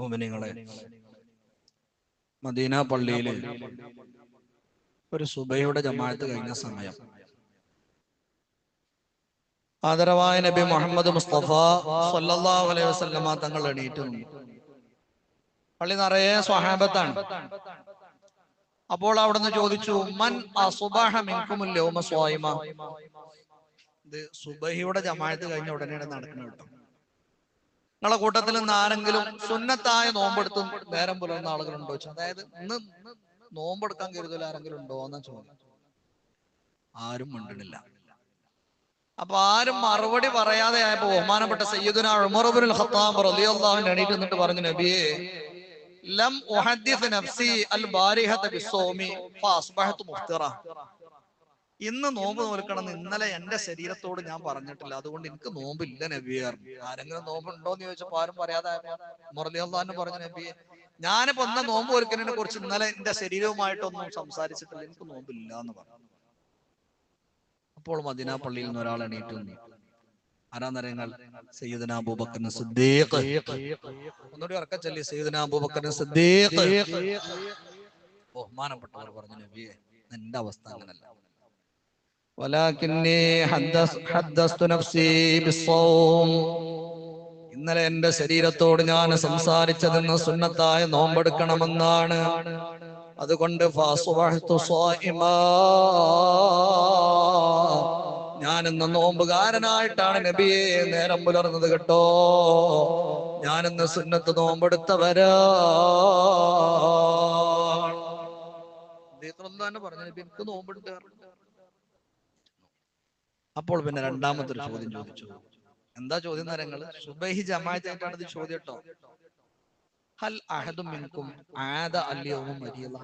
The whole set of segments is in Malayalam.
മോമിനിങ്ങളെ. മദീന പള്ളിയിൽ ഒരു സുബൈയുടെ ജമാഅത്ത് കഴിഞ്ഞ സമയം. ആദരവായ നബി മുഹമ്മദ് മുസ്തഫ സല്ലല്ലാഹു അലൈഹി വസല്ലമ തങ്ങൾ എണീറ്റ് പള്ളി നിറയെ സ്വഹാബത്താണ്. അപ്പോൾ അവിടുന്ന് ചോദിച്ചു മൻ അസുബാഹ മിൻകുമുൽ യൗമ സ്വായിമ ഇത് സുബഹിയുടെ ജമാഅത്ത് കഴിഞ്ഞ ഉടനെയാണ് നടക്കുന്നത് കേട്ടോ. നിങ്ങളെ കൂട്ടത്തിൽ നിന്ന് ആരെങ്കിലും സുന്നത്തായ നോമ്പെടുത്തും നേരം പുലർന്ന ആളുകളുണ്ടോ അതായത് ഇന്ന് നോമ്പെടുക്കാൻ കരുതൽ ആരെങ്കിലും ഉണ്ടോ എന്നാ ചോദ്യം ആരും മിണ്ടണില്ല. അപ്പൊ ആരും മറുപടി പറയാതെ ആയപ്പോ ബഹുമാനപ്പെട്ട സയ്യിദുന ഉമർബുൽ ഖത്താബ് റളിയല്ലാഹു എണീറ്റ് നിന്നിട്ട് പറഞ്ഞു നബിയെ ലം ഉഹദ്ദിസ് നഫ്സി അൽ ബാരിഹത ബിസ്സൗമി ഫഅസ്ബഹതു മുഫ്തിറ. ഇന്ന് നോമ്പ് നോൽക്കണം എന്ന് ഇന്നലെ എന്റെ ശരീരത്തോട് ഞാൻ പറഞ്ഞിട്ടില്ല. അതുകൊണ്ട് എനിക്ക് നോമ്പില്ല നബിയാർ ആരെങ്കിലും നോമ്പുണ്ടോ എന്ന് ചോദിച്ചപ്പോ ആരും പറയാതെ മുറലിയല്ലാന്ന് പറഞ്ഞ നബിയെ. ഞാനിപ്പോ ഒന്ന് നോമ്പ് ഒരുക്കുന്നതിനെ കുറിച്ച് ഇന്നലെ എന്റെ ശരീരവുമായിട്ടൊന്നും സംസാരിച്ചിട്ടില്ല. എനിക്ക് നോമ്പില്ല എന്ന് പറഞ്ഞു. അപ്പോൾ മദീന പള്ളിയിൽ നിന്ന് ഒരാൾ എണീറ്റ് വന്നു. ആരാന്നരങ്ങൾ സയ്യിദന അബൂബക്കർ സിദ്ദീഖ്. ഒന്നുകൂടി ഉറക്ക ചൊല്ലി. സയ്യിദന അബൂബക്കർ സിദ്ദീഖ്. ബഹുമാനപ്പെട്ടവർ പറഞ്ഞു നബിയെ എന്റെ അവസ്ഥ അങ്ങനല്ല. ഇന്നലെ എന്റെ ശരീരത്തോട് ഞാൻ സംസാരിച്ചതെന്ന് സുന്നത്തായ നോമ്പെടുക്കണമെന്നാണ്. അതുകൊണ്ട് ഞാനിന്ന് നോമ്പുകാരനായിട്ടാണ് നബിയെ നേരം പുലർന്നത് കേട്ടോ. ഞാൻ ഇന്ന് സുന്നത്ത് നോമ്പെടുത്തവരാ. പറഞ്ഞു നബി എനിക്ക് നോമ്പെടുക്കാറുണ്ട് അപ്പോൾ പിന്നെ രണ്ടാമത്തെ ഒരു ചോദ്യം ചോദിച്ചു. എന്താ ചോദ്യം നരങ്ങൾ സുബൈഹി ജമാഅത്തായിട്ടാണ് ഇത് ചോദ്യം കേട്ടോ ഹൽ അഹദും മിൻകും ആദ അല്യവും മരിയല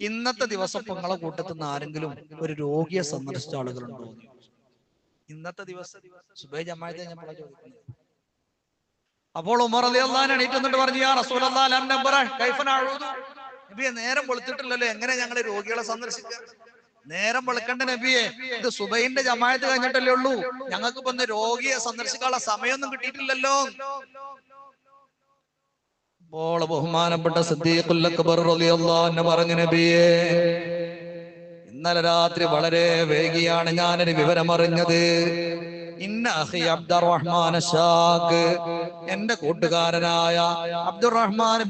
ഇന്നത്തെ ദിവസം നിങ്ങളെ കൂട്ടത്തിൽ നിന്ന് ആരെങ്കിലും ഒരു രോഗിയെ സന്ദർശിച്ച ആളുകളുണ്ടോ ഇന്നത്തെ ദിവസം സുബൈ ഞാൻ കഴിഞ്ഞപ്പോഴാണ് ചോദിക്കുന്നത് അപ്പോൾ ഉമർ അലി അള്ളഹാൻ എണീറ്റ് എന്നിട്ട് പറഞ്ഞു യാ റസൂൽ അള്ളാഹ് നേരം പൊളിച്ചിട്ടില്ലല്ലോ എങ്ങനെ ഞങ്ങളെ രോഗികളെ സന്ദർശിക്കുക നേരം വെളുക്കണ്ട നബിയെ ഇത് സുബൈന്റെ ജമായത്ത് കഴിഞ്ഞിട്ടല്ലേ ഉള്ളൂ. ഞങ്ങൾക്ക് ഇപ്പൊ രോഗിയെ സന്ദർശിക്കാനുള്ള സമയമൊന്നും കിട്ടിയിട്ടില്ലല്ലോ. അപ്പോൾ ബഹുമാനപ്പെട്ട സിദ്ദീഖുൽ അക്ബർ റളിയല്ലാഹു അൻഹു പറഞ്ഞു നബിയെ ഇന്നലെ രാത്രി വളരെ വേഗിയാണ് ഞാനൊരു വിവരമറിഞ്ഞത്. എന്റെ കൂട്ടുകാരനായ അബ്ദുറഹ്മാൻ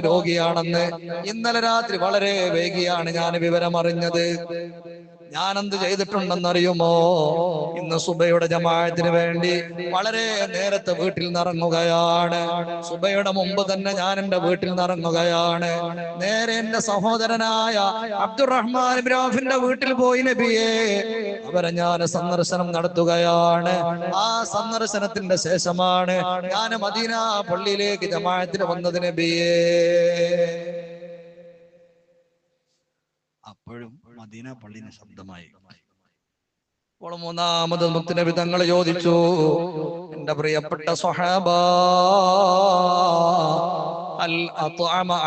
രോഗിയാണെന്ന് ഇന്നലെ രാത്രി വളരെ വേഗിയാണ് ഞാൻ വിവരമറിഞ്ഞത്. ഞാൻ എന്ത് ചെയ്തിട്ടുണ്ടെന്നറിയുമോ? ഇന്ന് സുബയുടെ ജമാഅത്തിന് വേണ്ടി വളരെ നേരത്തെ വീട്ടിൽ നിറങ്ങുകയാണ്. സുബയുടെ മുമ്പ് തന്നെ ഞാൻ എന്റെ വീട്ടിൽ നിറങ്ങുകയാണ്. നേരെ എന്റെ സഹോദരനായ അബ്ദുറഹ്മാൻ ഇബ്രാഹിന്റെ വീട്ടിൽ പോയി നബിയെ. അവരെ ഞാൻ സന്ദർശനം നടത്തുകയാണ്. ആ സന്ദർശനത്തിന്റെ ശേഷമാണ് ഞാൻ മദീന പള്ളിയിലേക്ക് ജമാഅത്തിന് വന്നത് നബിയേ. അപ്പോഴും മദീന പള്ളിന് ശബ്ദമായി. അപ്പോൾ മൂന്നാമത് മുത്തുനബി തങ്ങൾ ചോദിച്ചു എന്റെ പ്രിയപ്പെട്ട സ്വഹാബ അൽ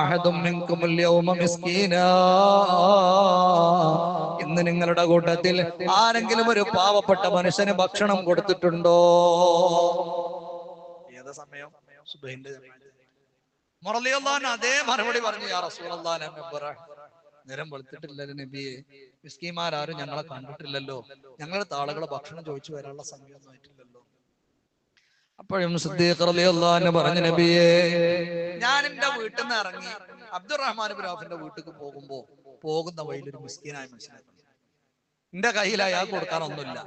അഹദും മിൻകും അൽയൗമ മിസ്കീനാ? ഇന്ന് നിങ്ങളുടെ കൂട്ടത്തിൽ ആരെങ്കിലും ഒരു പാവപ്പെട്ട മനുഷ്യന് ഭക്ഷണം കൊടുത്തിട്ടുണ്ടോ? ഏത് സമയം? സുബൈന്റെ അതേ മറുപടി പറഞ്ഞു യാ റസൂലുള്ളാഹി നബ്റഹ് നേരം വെളുത്തിട്ടില്ലല്ലോ നബിയെ. മിസ്കിമാരും ഞങ്ങളെ കണ്ടിട്ടില്ലല്ലോ. ഞങ്ങളുടെ താളുകളെ ഭക്ഷണം ചോദിച്ചു വരാനുള്ള സമയമൊന്നും അപ്പോഴും സിദ്ദീഖ് അൻഹു പറഞ്ഞു നബിയെ ഞാൻ എന്റെ വീട്ടിൽ നിന്ന് ഇറങ്ങി അബ്ദുറഹ്മാൻ ബിൻ വീട്ടിലേക്ക് പോകുമ്പോ പോകുന്ന വഴിയിൽ ഒരു മിസ്കീനായ മനുഷ്യനെ എന്റെ കയ്യിൽ അയാൾ കൊടുക്കാനൊന്നുമില്ല.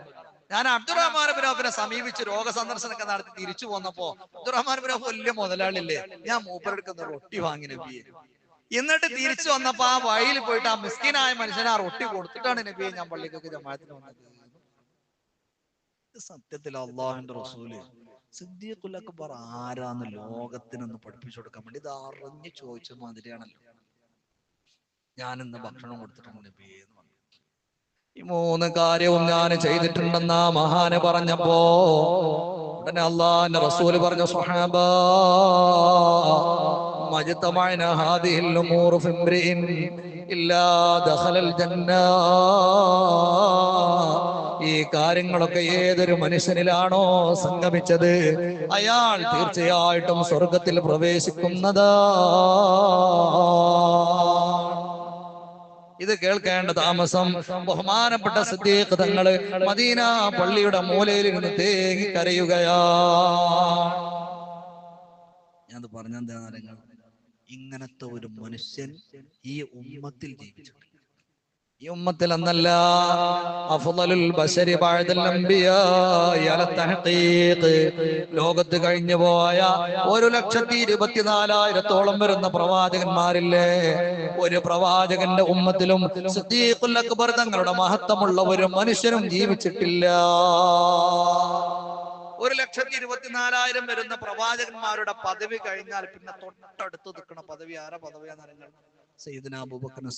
ഞാൻ അബ്ദുറഹ്മാൻ ബിൻ സമീപിച്ച് രോഗ സന്ദർശനമൊക്കെ നടത്തി തിരിച്ചു പോന്നപ്പോ അബ്ദുറഹ്മാൻ ബിൻ വലിയ മുതലാളില്ലേ ഞാൻ മൂപ്പരെടുക്കുന്ന റൊട്ടി വാങ്ങി നബിയെ. എന്നിട്ട് തിരിച്ചു വന്നപ്പോ ആ വഴിയിൽ പോയിട്ട് ആ മിസ്കിനായ മനുഷ്യനെ ആ റൊട്ടി കൊടുത്തിട്ടാണ് നബിയെ ഞാൻ പള്ളിക്കൊക്കെ ജമാത്തിന് വന്നത്. സത്യത്തിൽ അള്ളാഹുന്റെ റസൂൽ സിദ്ദീഖുൽ അക്ബർ ആരാന്ന് ലോകത്തിനൊന്ന് പഠിപ്പിച്ചു കൊടുക്കാൻ വേണ്ടി ഇത് അറിഞ്ഞു ചോദിച്ച മാതിരിയാണല്ലോ. ഞാൻ ഇന്ന് ഭക്ഷണം കൊടുത്തിട്ടുണ്ട് നബിയെ എന്ന് പറഞ്ഞു. ഈ മൂന്ന് കാര്യവും ഞാൻ ചെയ്തിട്ടുണ്ടെന്ന് ആ മഹാന് പറഞ്ഞപ്പോ ഉടനെ അള്ളാഹിന്റെ റസൂൽ പറഞ്ഞു മജ്തമഅന ഹാദിഹിൽ ഉമൂർ ഫി ഇംറിഇൻ ഇല്ലാ ദഖലൽ ജന്ന. ഈ കാര്യങ്ങളൊക്കെ ഏതൊരു മനുഷ്യനിലാണോ സംഗമിച്ചത്? അയാൾ തീർച്ചയായിട്ടും സ്വർഗത്തിൽ പ്രവേശിക്കുന്നതാ. ഇത് കേൾക്കേണ്ട താമസം ബഹുമാനപ്പെട്ട സിദ്ദീഖ് തങ്ങൾ മദീന പള്ളിയുടെ മൂലയിൽ ഇരുന്ന് തേങ്ങി കരയുകയാ ഞാൻ പറഞ്ഞെന്താ നിങ്ങൾ ഇങ്ങനത്തെ ഒരു മനുഷ്യൻ ഈ ഉമ്മത്തിൽ ജീവിച്ചു. ഈ ഉമ്മത്തിൽ അന്നല്ല അഫ്ദലുൽ ബശരി ലോകത്ത് കഴിഞ്ഞു പോയ ഒരു ലക്ഷത്തി ഇരുപത്തിനാലായിരത്തോളം വരുന്ന പ്രവാചകന്മാരില്ലേ? ഒരു പ്രവാചകന്റെ ഉമ്മത്തിലും സിദ്ദീഖുൽ അക്ബർ തങ്ങളുടെ മഹത്വമുള്ള ഒരു മനുഷ്യനും ജീവിച്ചിട്ടില്ല. ഒരു ലക്ഷത്തി ഇരുപത്തിനാലായിരം വരുന്ന പ്രവാചകന്മാരുടെ പദവി കഴിഞ്ഞാൽ പിന്നെ തൊട്ടടുത്ത് നിൽക്കണ പദവി ആരാ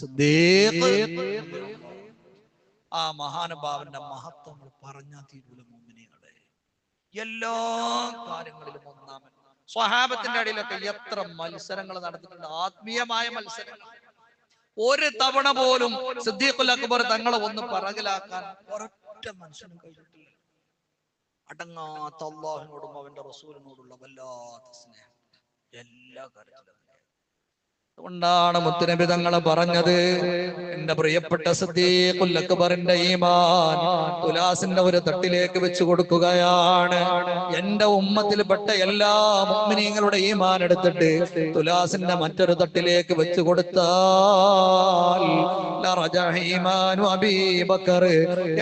സിദ്ദീഖ്. ആ മഹാനുഭാവന്റെ മഹത്വങ്ങൾ പറഞ്ഞാൽ തീരൂല മോമിനികളെ എല്ലാ കാര്യങ്ങളിലും ഒന്നാമൻ. സ്വഹാബത്തിന്റെ അടിയിലൊക്കെ എത്ര മത്സരങ്ങൾ നടത്തിയിട്ടുണ്ട്. ആത്മീയമായ മത്സരങ്ങൾ. ഒരു തവണ പോലും സിദ്ദീഖുൽ അക്ബർ തങ്ങളെ ഒന്ന് പറകിലാക്കാൻ ഒരൊറ്റ മനുഷ്യനും കഴിഞ്ഞിട്ടില്ല. അടങ്ങാത്ത അള്ളാഹിനോടും അവന്റെ റസൂലിനോടുള്ള വല്ലാത്ത സ്നേഹം. എല്ലാ കാര്യത്തിലും. അതുകൊണ്ടാണ് മുത്തുനബി തങ്ങൾ പറഞ്ഞത്. എന്റെ പ്രിയപ്പെട്ട സദ്ദീഖുൽ അക്ബറിന്റെ ഈമാൻ തുലാസിന്റെ ഒരു തട്ടിലേക്ക് വെച്ചു കൊടുക്കുകയാണ്. എന്റെ ഉമ്മത്തിൽപ്പെട്ട എല്ലാ മുഅ്മിനീങ്ങളുടെ ഈമാൻ എടുത്തിട്ട് തുലാസിന്റെ മറ്റൊരു തട്ടിലേക്ക് വെച്ചു കൊടുത്താൽ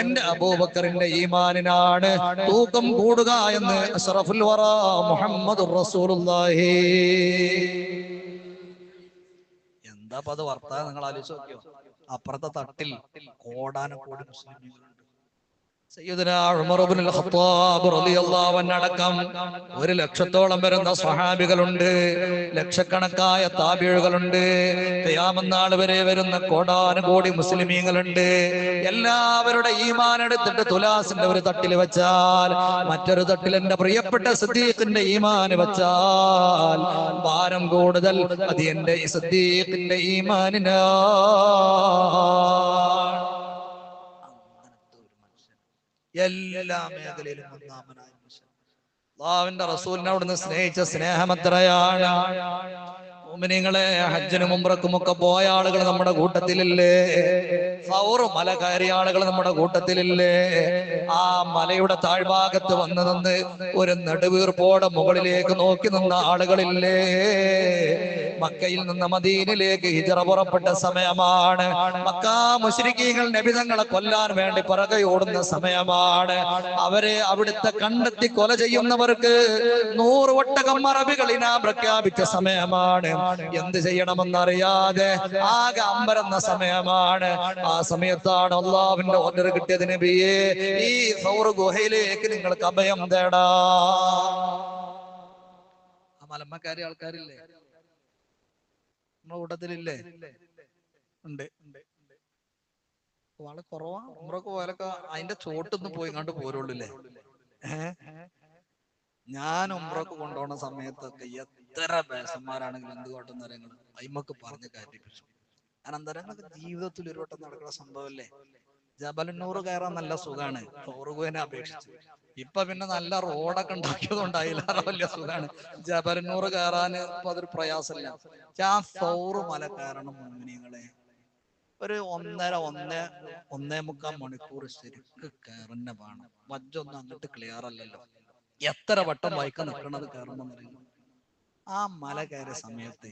എന്റെ അബൂബക്കറിന്റെ ഈമാനിനാണ് തൂക്കം കൂടുക എന്ന് മുഹമ്മദുർ റസൂലുള്ളാഹി. എന്താ അത് വർത്താനം? നിങ്ങൾ ആലോചിച്ച് നോക്കിയോ? അപ്പുറത്തെ തട്ടിൽ കോടാനക്കോടി മുസ്ലിമുകളുണ്ട് സയ്യിദുനാ ഉമർ ഇബ്നുൽ ഖത്താബ് റളിയല്ലാഹു അൻഹു അടക്കം ഒരു ലക്ഷത്തോളം വരുന്ന സ്വഹാബികളുണ്ട് ലക്ഷക്കണക്കായ താബിഴുകളുണ്ട് ഖിയാമത്ത് വരെ വരുന്ന കോടാനുകോടി മുസ്ലിമീങ്ങളുണ്ട്. എല്ലാവരുടെ ഈമാൻ എടുത്തിട്ട് തുലാസിന്റെ ഒരു തട്ടിൽ വെച്ചാൽ മറ്റൊരു തട്ടിൽ എന്റെ പ്രിയപ്പെട്ട സിദ്ദീഖിന്റെ ഈമാൻ വെച്ചാൽ ഭാരം കൂടുതൽ അത് എന്റെ സിദ്ദീഖിന്റെ ഈമാനിനാ. എല്ലാ മേഖലയിലും ഒന്നാമനായ മനുഷ്യൻ. അള്ളാഹുവിന്റെ റസൂലിനെ അവിടുന്ന് സ്നേഹിച്ച സ്നേഹമത്രയാണ്. മോമിനിങ്ങളെ ഹജ്ജിനും ഉംറക്കുമൊക്കെ പോയ ആളുകൾ നമ്മുടെ കൂട്ടത്തിലില്ലേ? സൗറ് മല കയറിയ ആളുകൾ നമ്മുടെ കൂട്ടത്തിലില്ലേ? ആ മലയുടെ താഴ്ഭാഗത്ത് വന്ന് നിന്ന് ഒരു നെടുവീർപ്പോടെ മുകളിലേക്ക് നോക്കി നിന്ന ആളുകളില്ലേ? മക്കയിൽ നിന്ന് മദീനിലേക്ക് ഹിജറ പുറപ്പെട്ട സമയമാണ്. മക്ക മുശ്രിക്കീങ്ങൾ നബിതങ്ങളെ കൊല്ലാൻ വേണ്ടി പിറകയോടുന്ന സമയമാണ്. അവരെ അവിടുത്തെ കണ്ടെത്തി കൊല ചെയ്യുന്നവർക്ക് നൂറ് ഒട്ടകം മറബികൾ ഇനാ പ്രഖ്യാപിച്ച സമയമാണ്. എന്ത് ചെയ്യണമെന്നറിയാതെ ആകെ അമ്പരന്ന സമയമാണ്. സമയത്താണ് അള്ളാവിന്റെ ഓർഡർ കിട്ടിയത് നബിയെ. ഈ സൗർ ഗുഹയിലേക്ക് നിങ്ങൾക്ക് അഭയം തേടാ. ആ മലമ്മക്കാരി ആൾക്കാരില്ലേ? നമ്മുടെ കൂട്ടത്തിലില്ലേ? ഉണ്ട്. വളരെ കുറവാ. ഉമ്രക്ക് പോയാലൊക്കെ അതിന്റെ ചോട്ടൊന്ന് പോയി കണ്ട് പോരുള്ളൂല്ലേ? ഞാൻ ഉമ്രക്ക് കൊണ്ടുപോണ സമയത്തൊക്കെ എത്ര ബേസന്മാരാണെങ്കിലും എന്ത് കോട്ടം പറയുന്നത് അയിമക്ക് പറഞ്ഞ് കയറ്റിപ്പിച്ചു അനന്തരങ്ങളൊക്കെ ജീവിതത്തിൽ ഒരു വട്ടം നടക്കുന്ന സംഭവമല്ലേ? ജബലന്നൂറ് കയറാൻ നല്ല സുഖാണ്. ടോറുകുവിനെ അപേക്ഷിച്ച്. ഇപ്പൊ പിന്നെ നല്ല റോഡൊക്കെ ഉണ്ടാക്കിയതുകൊണ്ട് അതിലേറെ വലിയ സുഖാണ്. ജബലന്നൂറ് കയറാൻ ഇപ്പൊ അതൊരു പ്രയാസമില്ല. ആ സൗറ് മല കയറണം മുന്നിങ്ങളെ ഒരു ഒന്നര ഒന്ന് ഒന്നേ മുക്കാൽ മണിക്കൂർ ശരിക്ക് കയറുന്ന വേണം വജ്ജൊന്നും അങ്ങോട്ട് ക്ലിയർ അല്ലല്ലോ. എത്ര വട്ടം ബൈക്ക് നിൽക്കണത് കയറണമെന്നറിയില്ല ആ മല കയറിയ സമയത്ത്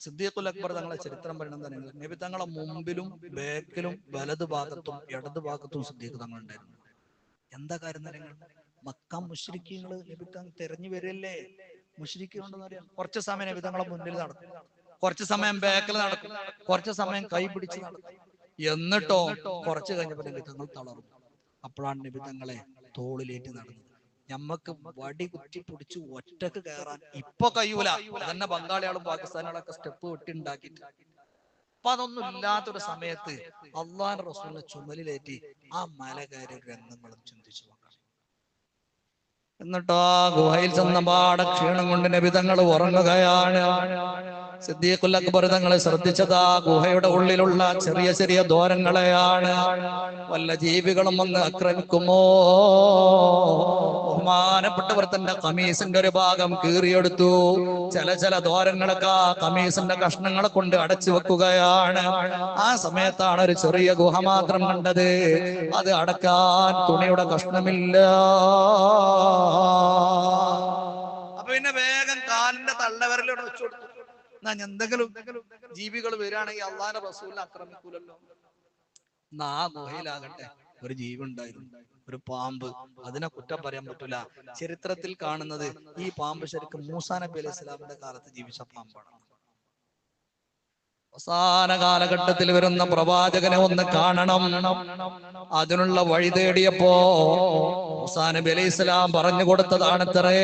സിദ്ദീഖുൽ അക്ബർ തങ്ങളെ ചരിത്രം പറയുന്നത് തന്നെ നബി തങ്ങളെ മുമ്പിലും ബേക്കിലും വലതു ഭാഗത്തും ഇടതു ഭാഗത്തും സിദ്ദീഖ് തങ്ങളുണ്ടായിരുന്നു എന്താ കാര്യം നിങ്ങൾ മക്ക മുഷ്രിഖീങ്ങൾ നബി തങ്ങൾ തെരഞ്ഞു വരല്ലേ? മുഷ്രിഖുണ്ടെന്ന് അറിയാം കുറച്ച് സമയം നബി തങ്ങളെ മുന്നിൽ നടക്കും. കുറച്ച് സമയം ബേക്കിൽ നടക്കും. കുറച്ച് സമയം കൈ പിടിച്ച് നടക്കും. എന്നിട്ടോ കുറച്ച് കഴിഞ്ഞപ്പോൾ നബി തങ്ങൾ തളർന്നു. അപ്പോഴാണ് നബി തങ്ങളെ തോളിലേറ്റ് നടന്നത്. ഞമ്മക്ക് വടി കുറ്റി പൊടിച്ച് ഒറ്റയ്ക്ക് കയറാൻ ഇപ്പൊ കഴിയൂല. തന്നെ ബംഗാളികളും പാകിസ്ഥാനികളൊക്കെ സ്റ്റെപ്പ് വെട്ടി ഉണ്ടാക്കിയിട്ട് അപ്പൊ അതൊന്നും ഇല്ലാത്തൊരു സമയത്ത് അള്ളാൻ റസൂലിനെ ചുമലിലേറ്റി ആ മല കയറിയ രംഗങ്ങളും ചിന്തിച്ചു നോക്കാം. എന്നിട്ടാ ഗുഹയിൽ ചെന്ന പാട ക്ഷീണം കൊണ്ട് നബിതങ്ങൾ ഉറങ്ങുകയാണ്. സിദ്ദീഖുൽ അക്ബർ തങ്ങളെ ശ്രദ്ധിച്ചതാ. ഗുഹയുടെ ഉള്ളിലുള്ള ചെറിയ ചെറിയ ദോരങ്ങളെയാണ് വല്ല ജീവികളും വന്ന് ആക്രമിക്കുമോ? ബഹുമാനപ്പെട്ടവർ തന്റെ കമീസിന്റെ ഒരു ഭാഗം കീറിയെടുത്തു. ചില ചില ദോരങ്ങളൊക്കെ ആ കമീസിന്റെ കഷ്ണങ്ങളെ കൊണ്ട് അടച്ചു വെക്കുകയാണ്. ആ സമയത്താണ് ഒരു ചെറിയ ഗുഹ മാത്രം കണ്ടത്. അത് അടക്കാൻ തുണിയുടെ കഷ്ണമില്ല. അപ്പൊ പിന്നെ വേഗം കാലിന്റെ തള്ളവരിലൂടെ വെച്ചു കൊടുത്തു. ഞാൻ എന്തെങ്കിലും ജീവികൾ വരികയാണെങ്കിൽ അള്ളാന്റെ റസൂലിനെ ആക്രമിക്കൂലല്ലോ. എന്നാ ആ ഗുഹയിലാകട്ടെ ഒരു ജീവി ഉണ്ടായിരുന്നു ഒരു പാമ്പ്. അതിനെ കുറ്റം പറയാൻ പറ്റൂല. ചരിത്രത്തിൽ കാണുന്നത് ഈ പാമ്പ് ശരിക്കും മൂസാ നബി അലൈഹി സ്വലാമിന്റെ കാലത്ത് ജീവിച്ച പാമ്പാണ്. അവസാന കാലഘട്ടത്തിൽ വരുന്ന പ്രവാചകനെ ഒന്ന് കാണണം. അതിനുള്ള വഴി തേടിയപ്പോ അവസാന ബലി ഇസ്ലാം പറഞ്ഞു കൊടുത്തതാണ് ഇത്രേ.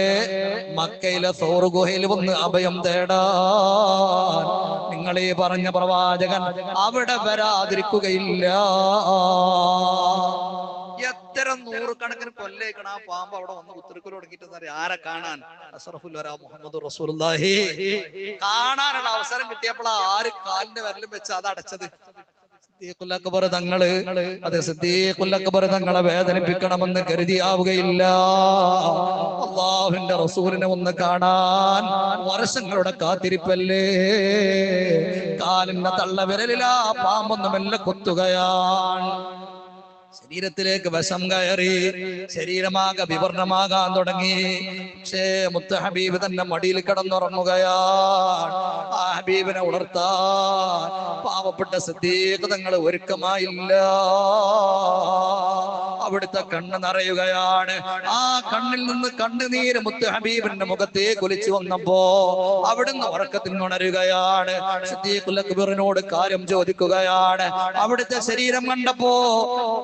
മക്കയിലെ സൗർ ഗുഹയിൽ ഒന്ന് അഭയം തേടാൻ നിങ്ങൾ ഈ പറഞ്ഞ പ്രവാചകൻ അവിടെ വരാതിരിക്കുകയില്ല. എത്ര നൂറുകണക്കിന് കൊല്ലേക്കണ ആ പാമ്പ് അവിടെ വന്ന് കുത്തിരിക്കൽ തുടങ്ങിയിട്ട് ആരെ കാണാൻ? അസറഫുൽ വരാ മുഹമ്മദ് റസൂലുള്ളാഹി. കാണാനുള്ള അവസരം കിട്ടിയപ്പോൾ ആര് കാലിന്റെ വരലും വെച്ച് അത് അടച്ചത്. തങ്ങൾ. വേദനിപ്പിക്കണമെന്ന് കരുതിയാവുകയില്ല. അള്ളാഹുവിന്റെ റസൂലിനെ ഒന്ന് കാണാൻ വർഷങ്ങളുടെ കാത്തിരിപ്പല്ലേ? കാലിന്റെ തള്ള വിരലിലാ പാമ്പൊന്ന് മെല്ലെ കൊത്തുകയാണ്. ശരീരത്തിലേക്ക് വശം കയറി ശരീരമാകെ വിവർണമാകാൻ തുടങ്ങി. പക്ഷേ മുത്ത ഹബീബ് തന്നെ മടിയിൽ കിടന്നുറങ്ങുകയാണ്. ആ ഹബീബിനെ ഉണർത്താൻ പാവപ്പെട്ട തങ്ങൾ ഒരുക്കമായില്ല. അവിടുത്തെ കണ്ണ് നിറയുകയാണ്. ആ കണ്ണിൽ നിന്ന് കണ്ണുനീര് മുത്ത് ഹബീബിന്റെ മുഖത്തെ കുലിച്ചു വന്നപ്പോ അവിടുന്ന് ഉറക്കത്തിൽ ഉണരുകയാണ്. സിദ്ദീഖുൽ അക്ബറിനോട് കാര്യം ചോദിക്കുകയാണ്. അവിടുത്തെ ശരീരം കണ്ടപ്പോ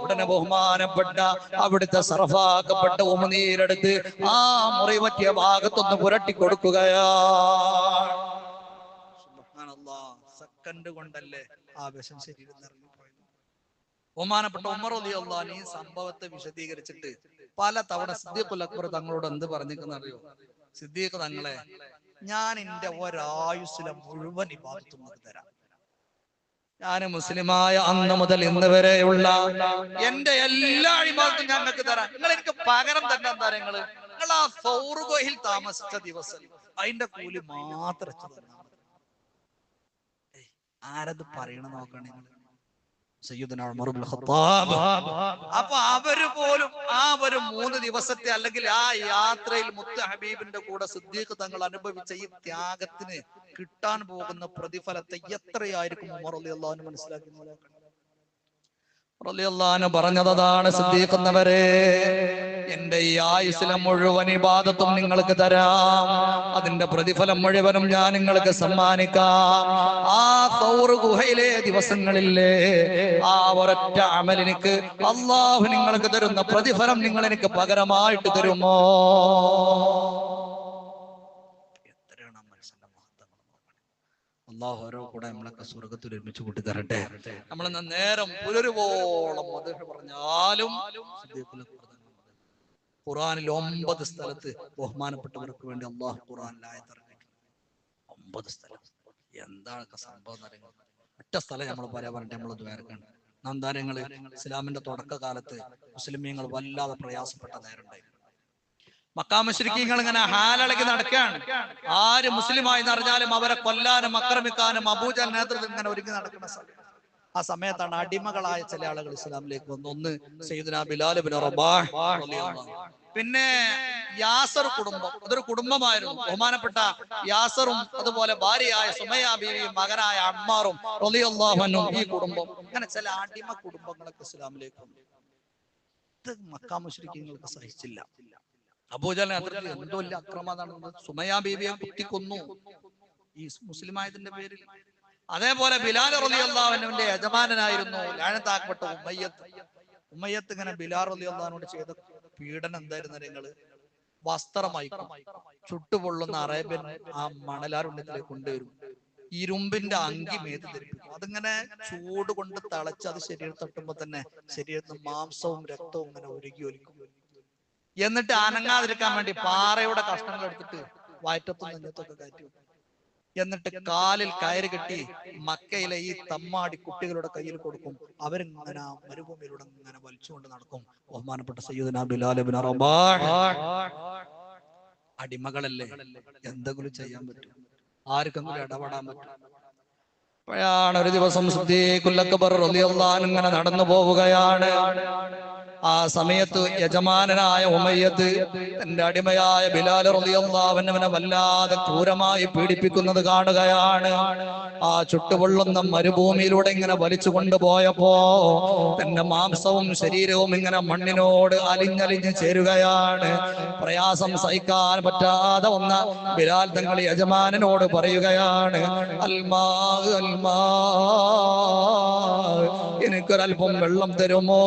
ഉടനെ ബഹുമാനപ്പെട്ട അവിടുത്തെ സർഫാക്കപ്പെട്ട ഉമനീരെടുത്ത് ആ മുറി പറ്റിയ ഭാഗത്തൊന്ന് പുരട്ടി കൊടുക്കുകയാണ്. സെക്കൻഡ് കൊണ്ടല്ലേ ആ ശരീരം ഇറങ്ങിപ്പോയത് ബഹുമാനപ്പെട്ട ഉമർ അലി അള്ളഹാൻ ഈ സംഭവത്തെ വിശദീകരിച്ചിട്ട് പല തവണ സിദ്ദീഖുൽ അക്ബർ തങ്ങളോട് എന്ത് പറഞ്ഞിരിക്കുന്നറിയോ സിദ്ദീഖ് തങ്ങളെ ഞാൻ എന്റെ ഒരായുസിലെ മുഴുവൻ ഇബാദത്തും തരാം ഞാൻ മുസ്ലിമായ അന്ന് മുതൽ ഇന്ന് വരെയുള്ള എന്റെ എല്ലാ ഇബാദത്തും ഞാൻ നിങ്ങൾക്ക് തരാം. നിങ്ങൾ എനിക്ക് പകരം തന്നെ എന്താ നിങ്ങൾ. നിങ്ങൾ ആ സൗറുഗോഹിൽ താമസിച്ച ദിവസം അതിന്റെ കൂലി മാത്രം ആരത് പറയണ നോക്കണേ നിങ്ങൾ സയ്യിദുന ഉമർ ഇബ്നുൽ ഖത്താബ് അപ്പൊ അവർ പോലും ആ ഒരു മൂന്ന് ദിവസത്തെ അല്ലെങ്കിൽ ആ യാത്രയിൽ മുത്ത ഹബീബിന്റെ കൂടെ സിദ്ദീഖ് തങ്ങൾ അനുഭവിച്ച ഈ ത്യാഗത്തിന് കിട്ടാൻ പോകുന്ന പ്രതിഫലത്തെ എത്രയായിരിക്കും ഉമർ റളിയല്ലാഹു അൻഹു മനസ്സിലാക്കി പറഞ്ഞതാണ് സിദ്ദീഖ് എന്റെ ഈ ആയുസിലെ മുഴുവൻ ഇബാദത്തും നിങ്ങൾക്ക് തരാം. അതിന്റെ പ്രതിഫലം മുഴുവനും ഞാൻ നിങ്ങൾക്ക് സമ്മാനിക്കാം. ആ സൗർ ഗുഹയിലെ ദിവസങ്ങളില്ലേ ആ ഒരൊറ്റ അമൽ എനിക്ക് അള്ളാഹു നിങ്ങൾക്ക് തരുന്ന പ്രതിഫലം നിങ്ങൾ എനിക്ക് പകരമായിട്ട് തരുമോ? അള്ളാഹു ഓരോ കൂടെ നമ്മളൊക്കെ സ്വർഗത്തിൽ ഒരുമിച്ച് കൂട്ടി തരട്ടെ. നമ്മൾ നേരം പുലരുവോളം അദ്ദേഹം പറഞ്ഞാലും. ഖുറാനിൽ ഒമ്പത് സ്ഥലത്ത് ബഹുമാനപ്പെട്ടവർക്ക് വേണ്ടി അള്ളാഹു ഖുറാനിലായ ഒമ്പത് സ്ഥലം. എന്താണ് സംഭവം എന്നറിയുന്നത് ഒറ്റ സ്ഥലം നമ്മൾ പറയാൻ പറഞ്ഞിട്ട് നമ്മൾ ദ്വാരക്കാണ് നന്ദാരങ്ങൾ ഇസ്ലാമിന്റെ തുടക്കകാലത്ത് മുസ്ലിമീങ്ങൾ വല്ലാതെ പ്രയാസപ്പെട്ട നേരം നേരമുണ്ടായിരുന്നു മക്കാമശ്രിക്കീങ്ങൾ ഇങ്ങനെ ഹാലളകി നടക്കുകയാണ്. ആര് മുസ്ലിമായി എന്നറിഞ്ഞാലും അവരെ കൊല്ലാനും ആക്രമിക്കാനും അബൂജൽ നേതൃത്വം ഇങ്ങനെ ഒരുങ്ങി നടക്കുന്ന സമയം. ആ സമയത്താണ് അടിമകളായ ചില ആളുകൾ ഇസ്ലാമിലേക്ക് വന്നു ഒന്ന് സയ്യിദുന ബിലാൽ റബാഹ് പിന്നെ യാസർ കുടുംബം. അതൊരു കുടുംബമായിരുന്നു. ബഹുമാനപ്പെട്ട യാസറും അതുപോലെ ഭാര്യയായ സുമയ മകനായ അമ്മാറും ഈ കുടുംബം. അങ്ങനെ ചില അടിമ കുടുംബങ്ങളൊക്കെ ഇസ്ലാമിലേക്ക് വന്നു. ഇത് സഹിച്ചില്ല. അബൂജൽ അതിർത്തി എന്തോ വലിയ അക്രമം നടന്നത്. സുമയ ബീബിയെ കുത്തിക്കൊന്നു. ഈ മുസ്ലിമായതിന്റെ പേരിൽ. അതേപോലെ ബിലാൽ റളിയല്ലാഹുവിന്റെ യജമാനനായിരുന്നു ലാഴത്താക്കപ്പെട്ട ഉമ്മയ്യത്ത്. ഉമ്മയ്യത്ത്. ഇങ്ങനെ ബിലാൽ റളിയല്ലാഹുവിനോട് ചെയ്ത പീഡനം എന്തായിരുന്നു നിങ്ങൾ? വസ്ത്രമായി ചുട്ടുപൊള്ളുന്ന അറേബ്യൻ ആ മണലാരുണ്യത്തിലേക്ക് കൊണ്ടുവരും. ഇരുമ്പിന്റെ അങ്കി മേത്ത് ധരിപ്പിക്കും. അതിങ്ങനെ ചൂട് കൊണ്ട് തളച്ച് അത് ശരീരം തട്ടുമ്പോ തന്നെ ശരീരത്തിന് മാംസവും രക്തവും ഇങ്ങനെ ഒരുകി ഒലിക്കും. എന്നിട്ട് അനങ്ങാതിരിക്കാൻ വേണ്ടി പാറയുടെ കഷ്ണങ്ങൾ എടുത്തിട്ട് വയറ്റത്തും നെഞ്ഞത്തൊക്കെ കയറ്റി എന്നിട്ട് കാലിൽ കയറ് കെട്ടി മക്കയിലെ ഈ തമ്മാടി കുട്ടികളുടെ കയ്യിൽ കൊടുക്കും. അവരിങ്ങനെ മരുഭൂമിയിലൂടെ ഇങ്ങനെ വലിച്ചുകൊണ്ട് നടക്കും. ബഹുമാനപ്പെട്ട സയ്യിദ്ന റബാഹ് അടിമകളല്ലേ? എന്തെങ്കിലും ചെയ്യാൻ പറ്റും. ആർക്കെങ്കിലും ഇടപെടാൻ പറ്റും. അപ്പോഴാണ് ഒരു ദിവസം ഇങ്ങനെ നടന്നു പോവുകയാണ്. ആ സമയത്ത് യജമാനനായ ഉമയ്യത്ത് തന്റെ അടിമയായ ബിലാൽ റളിയല്ലാഹുവിനെ വല്ലാതെ ക്രൂരമായി പീഡിപ്പിക്കുന്നത് കാണുകയാണ്. ആ ചുട്ടുപൊള്ളുന്ന മരുഭൂമിയിലൂടെ ഇങ്ങനെ വലിച്ചു കൊണ്ടുപോയപ്പോ തന്റെ മാംസവും ശരീരവും ഇങ്ങനെ മണ്ണിനോട് അലിഞ്ഞലിഞ്ഞ് ചേരുകയാണ്. പ്രയാസം സഹിക്കാൻ പറ്റാതെ വന്ന ബിലാൽ തങ്ങൾ യജമാനനോട് പറയുകയാണ് അൽമാ അൽമാ എനിക്കൊരൽപ്പം വെള്ളം തരുമോ?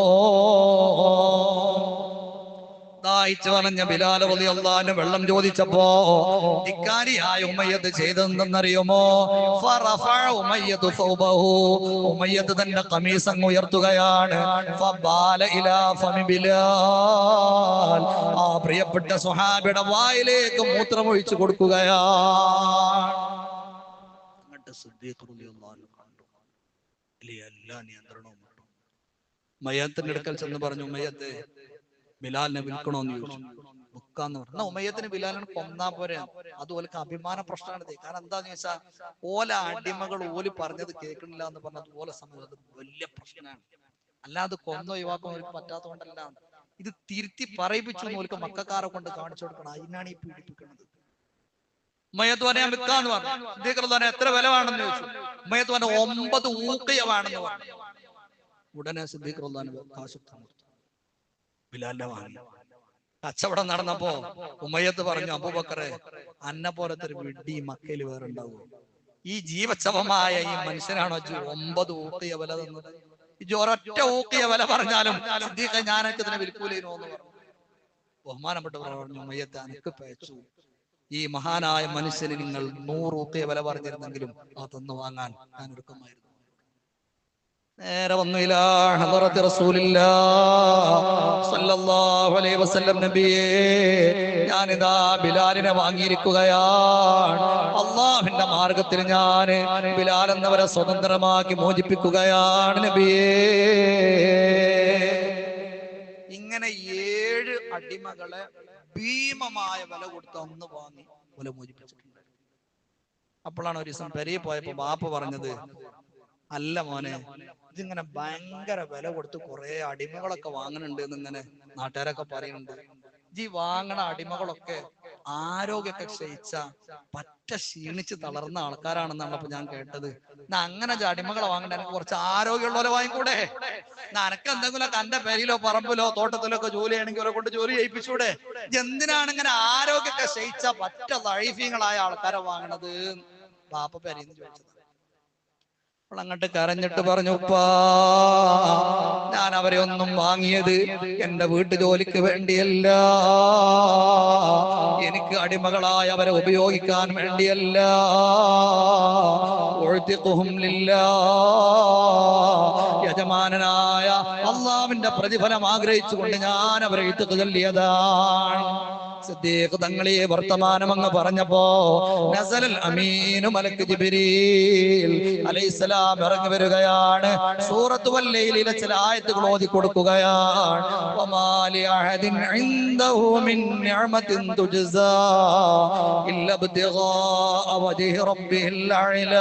ദാഹിച്ചു പറഞ്ഞ ബിലാൽ വലി അള്ളാഹിന് വെള്ളം ചോദിച്ചപ്പോ ഇക്കാരിയായ ഉമയ്യത്ത് ചെയ്തതെന്നറിയുമോ ഉമയ്യത്ത് ഉമയ്യത്ത് തന്റെ കമീസ് അങ്ങ് ഉയർത്തുകയാണ്. ആ പ്രിയപ്പെട്ട സുഹാബിയുടെ വായിലേക്ക് മൂത്രമൊഴിച്ചു കൊടുക്കുകയാണ്. അങ്ങോട്ട് കണ്ടു. എല്ലാ നിയന്ത്രണവും മയ്യത്തിന്റെ അടുക്കൽ ചെന്ന് പറഞ്ഞു ഉമ്മയത്തെ ബിലാലിനെ വിൽക്കണോന്ന് ചോദിച്ചു. വിൽക്കാന്ന് പറഞ്ഞു. എന്നാ ഉമയ്യത്തിന് ബിലാലിനെ കൊന്നാ പോരെ? അതുപോലെ അഭിമാന പ്രശ്നമാണ് കാരണം എന്താന്ന് ചോദിച്ചാൽ ഓല അടിമകൾ ഓൽ പറഞ്ഞത് കേൾക്കണില്ല എന്ന് പറഞ്ഞത് ഓല സമയം അത് വലിയ പ്രശ്നമാണ്. അല്ലാതെ കൊന്ന ഒഴിവാക്കാൻ അവർക്ക് പറ്റാത്തതുകൊണ്ടല്ല. ഇത് തിരുത്തി പറയിപ്പിച്ചു ഓൽക്ക് മക്കാരെ കൊണ്ട് കാണിച്ചു കൊടുക്കണം. അതിനാണ് ഈ പീഡിപ്പിക്കുന്നത്. ഉമ്മയത്ത് പറയാൻ വിൽക്കാന്ന് പറഞ്ഞു. എത്ര വില വേണമെന്ന് ചോദിച്ചു. ഉമ്മയത്ത് പറഞ്ഞ ഒമ്പത് ഊക്കയ വേണമെന്ന് പറഞ്ഞു. ഉടനെ സിദ്ദീഖ് കാശ് വാങ്ങി കച്ചവടം നടന്നപ്പോ ഉമയ്യത്ത് പറഞ്ഞു അബൂബക്കറെ അന്നെ പോലത്തെ ഒരു വിഡ്ഢി മക്കയിൽ വേറെ ഉണ്ടാവുമോ ഈ ജീവശവമായ ഈ മനുഷ്യനാണോ ഒമ്പത് ഊക്കിയ വില തന്നത്? ഒരൊറ്റ ഊക്കിയ വില പറഞ്ഞാലും ഞാനൊക്കെ ഇതിനെ വിൽക്കൂലേനോ എന്ന് പറഞ്ഞു. ബഹുമാനപ്പെട്ട പറഞ്ഞു ഉമയ്യത്ത് അനക്ക് പേച്ചു ഈ മഹാനായ മനുഷ്യന് നിങ്ങൾ നൂറ് ഊക്കിയ വില പറഞ്ഞിരുന്നെങ്കിലും ആ തന്നു വാങ്ങാൻ ഞാൻ ഒരുക്കമായിരുന്നു. നേരെ വന്നു ഇലാ ഹദറത്ത് റസൂലില്ലാ. സല്ലല്ലാഹു അലൈഹി വസല്ലം നബിയേ ഞാനിതാ ബിലാലിനെ വാങ്ങിയിരിക്കുകയാണ്. അള്ളാഹിന്റെ മാർഗത്തിൽ ഞാൻ ബിലാൽ എന്നവരെ സ്വതന്ത്രമാക്കി മോചിപ്പിക്കുകയാണ് നബിയേ. ഇങ്ങനെ ഏഴ് അടിമകളെ ഭീമമായ വില കൊടുത്ത് അന്ന് വാങ്ങി വില മോചിപ്പിച്ചിട്ടുണ്ട്. അപ്പോഴാണ് ഒരു ദിവസം പെരിയെ പോയപ്പോ ബാപ്പ പറഞ്ഞത് അല്ല മോനെ ഇതിങ്ങനെ ഭയങ്കര വില കൊടുത്ത് കുറെ അടിമകളൊക്കെ വാങ്ങുന്നുണ്ട് എന്നിങ്ങനെ നാട്ടുകാരൊക്കെ പറയുന്നുണ്ട്. ഈ വാങ്ങണ അടിമകളൊക്കെ ആരോഗ്യമൊക്കെ ക്ഷയിച്ച പറ്റ ക്ഷീണിച്ച് തളർന്ന ആൾക്കാരാണെന്നാണ് ഞാൻ കേട്ടത്. എന്നാ അങ്ങനെ അടിമകളെ വാങ്ങണ്ട എനിക്ക് കുറച്ച് ആരോഗ്യമുള്ളവരെ വാങ്ങിക്കൂടെ? നനക്ക് എന്തെങ്കിലും എന്റെ പേരിലോ പറമ്പിലോ തോട്ടത്തിലോ ഒക്കെ ജോലി ചെയ്യണമെങ്കിൽ അവരെ കൊണ്ട് ജോലി ചെയ്യിപ്പിച്ചൂടെ? എന്തിനാണ് ഇങ്ങനെ ആരോഗ്യമൊക്കെ ക്ഷയിച്ച പറ്റ ലൈഫീങ്ങളായ ആൾക്കാരെ വാങ്ങണത്? പാപ്പ പേരിന്ന് ചോദിച്ചത്. അങ്ങോട്ട് കരഞ്ഞിട്ട് പറഞ്ഞു ഉപ്പാ ഞാൻ അവരെ ഒന്നും വാങ്ങിയത് എന്റെ വീട്ടു ജോലിക്ക് വേണ്ടിയല്ല. എനിക്ക് അടിമകളായി അവരെ ഉപയോഗിക്കാൻ വേണ്ടിയല്ല. യജമാനനായ അള്ളാവിന്റെ പ്രതിഫലം ആഗ്രഹിച്ചുകൊണ്ട് ഞാൻ അവരെ ഇട്ടുക്ക് ചൊല്ലിയതാണ് സിദ്ദീഖ് തങ്ങളെ വർത്തമാനം അങ്ങ് പറഞ്ഞപ്പോ നസലൽ അമീനു മലക്ക് ജിബ്രീൽ അലൈഹിസ്സലാം ഇറങ്ങി വരികയാണ്. സൂറത്ത് വല്ലയിലെ ചില ആയത്തുകൾ ഓതി കൊടുക്കുകയാണ്. വമാലി അഹദിൻ ഇൻദഹു മിൻ നിഅമത്തിൻ തുജ്സാ ഇല്ല ഇബ്തിഗാഅ വജ്ഹി റബ്ബിഹിൽ വല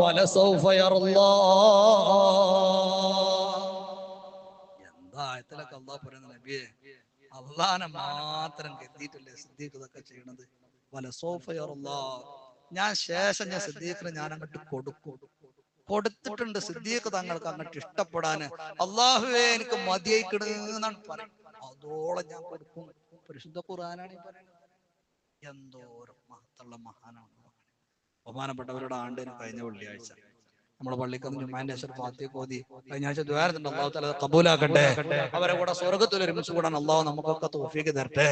വലസൗഫ യർളാ എന്താ ആയത്തിലൊക്കെ അള്ളാഹ് പറയുന്ന നബിയെ? അള്ളാനെ മാത്രം കരുതിയിട്ടല്ലേ സിദ്ദീഖ് ഇതൊക്കെ ചെയ്യണത്. വല സോഫയറുള്ളാ ഞാൻ ശേഷം ഞാൻ സിദ്ദീഖിന് ഞാൻ അങ്ങോട്ട് കൊടുക്കും. കൊടുത്തിട്ടുണ്ട് സിദ്ദീഖ് തങ്ങൾക്ക് അങ്ങോട്ട് ഇഷ്ടപ്പെടാന്. അള്ളാഹുവേ എനിക്ക് മതിയായിക്കിടുന്നാണ് പറയുന്നത് അതോളം ഞാൻ കൊടുക്കും. പരിശുദ്ധ ഖുറാനാണ് പറയുന്നത്. എന്തോരം മഹത്തുള്ള മഹാനാണ്. ബഹുമാനപ്പെട്ടവരുടെ ആണ്ടിന് കഴിഞ്ഞ വെള്ളിയാഴ്ച. നമ്മുടെ പള്ളിക്കന്ന് ഉമ്മാന്റെ അശ്വർ ഫാത്തിയ കോതി. കഴിഞ്ഞ ആഴ്ച ദ്വാരത്തുണ്ട് അള്ളാഹു തല കബൂലാക്കട്ടെ. അവരെ കൂടെ സ്വർഗത്തിൽ ഒരുമിച്ച് കൂടാൻ അള്ളാഹു നമുക്കൊക്കെ തോഫിക്ക് തരട്ടെ.